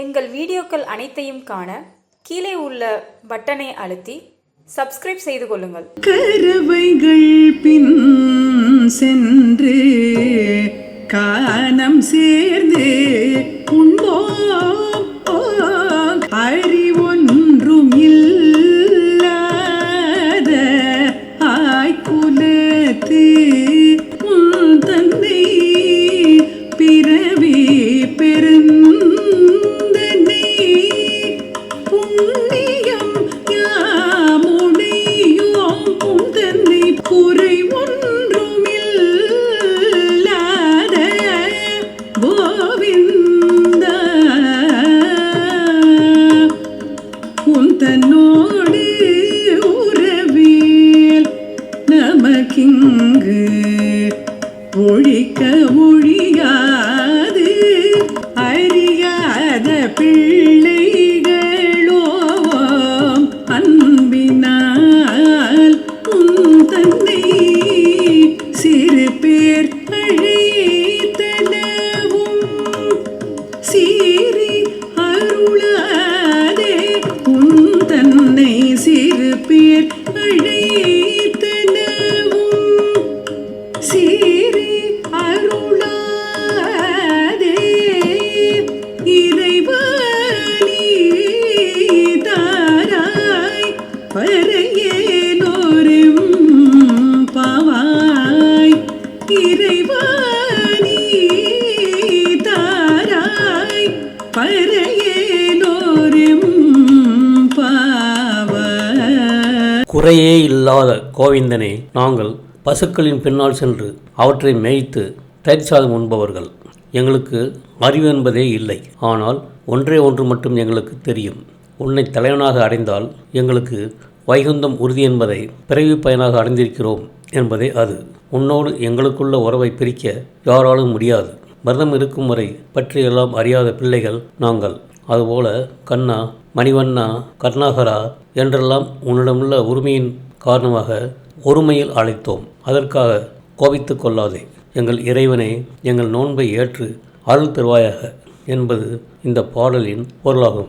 எங்கள் வீடியோக்கள் அனைத்தையும் காண கீழே உள்ள பட்டனை அழுத்தி சப்ஸ்கிரைப் செய்து கொள்ளுங்கள். கரவைகள் பின் சென்று கானம் சேர்ந்து உண்போம் நமக்கிங்கு ஒழிக்க ஒழியாது அறியாத பிள்ளைகளோம் அன்பினால் உன் தன்னை சிறு பேர் அழைத்தனவும் சீறி அருளாதே. உன் தன்னை சிறு பேர் குறையே இல்லாத கோவிந்தனே நாங்கள் பசுக்களின் பின்னால் சென்று அவற்றை மேய்த்து தயிர் சாதம் உண்பவர்கள். எங்களுக்கு அறிவு என்பதே இல்லை. ஆனால் ஒன்றே ஒன்று மட்டும் எங்களுக்கு தெரியும். உன்னை தலைவனாக அடைந்தால் எங்களுக்கு வைகுந்தம் உறுதி என்பதை பிறவி பயனாக அடைந்திருக்கிறோம் என்பதே அது. உன்னோடு எங்களுக்குள்ள உறவை பிரிக்க யாராலும் முடியாது. விரதம் இருக்கும் வரை பற்றியெல்லாம் அறியாத பிள்ளைகள் நாங்கள். அதுபோல கண்ணா மணிவண்ணா கருணாகரா என்றெல்லாம் உன்னிடமுள்ள உரிமையின் காரணமாக ஒருமையில் அழைத்தோம். அதற்காக கோபித்து கொள்ளாதே. எங்கள் இறைவனே எங்கள் நோன்பை ஏற்று அருள் தருவாயாக என்பது இந்த பாடலின் பொருளாகும்.